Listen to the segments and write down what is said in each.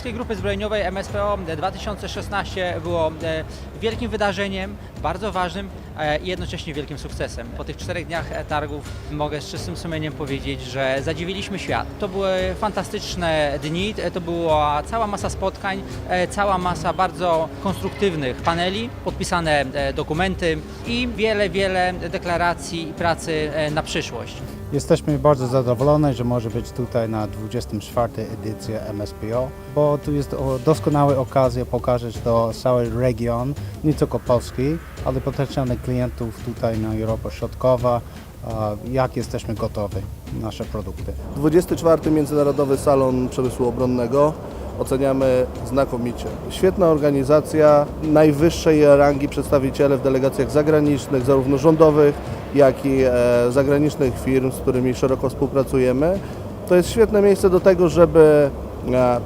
Polskiej Grupy Zbrojeniowej MSPO 2016 było e, wielkim wydarzeniem, bardzo ważnym e, i jednocześnie wielkim sukcesem. Po tych czterech dniach e, targów mogę z czystym sumieniem powiedzieć, że zadziwiliśmy świat. To były fantastyczne dni, e, to była cała masa spotkań, e, cała masa bardzo konstruktywnych paneli, podpisane e, dokumenty i wiele, wiele deklaracji i pracy e, na przyszłość. Jesteśmy bardzo zadowoleni, że może być tutaj na 24 edycję MSPO, bo tu jest doskonała okazja pokazać to cały region, nie tylko Polski, ale potencjalnych klientów tutaj na Europa Środkowa, jak jesteśmy gotowi na nasze produkty. 24 Międzynarodowy Salon Przemysłu Obronnego oceniamy znakomicie. Świetna organizacja, najwyższej rangi przedstawiciele w delegacjach zagranicznych, zarówno rządowych, jak i e, zagranicznych firm, z którymi szeroko współpracujemy. To jest świetne miejsce do tego, żeby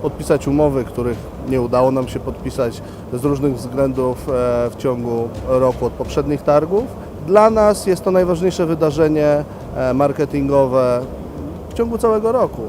podpisać umowy, których nie udało nam się podpisać z różnych względów e, w ciągu roku od poprzednich targów. Dla nas jest to najważniejsze wydarzenie e, marketingowe w ciągu całego roku.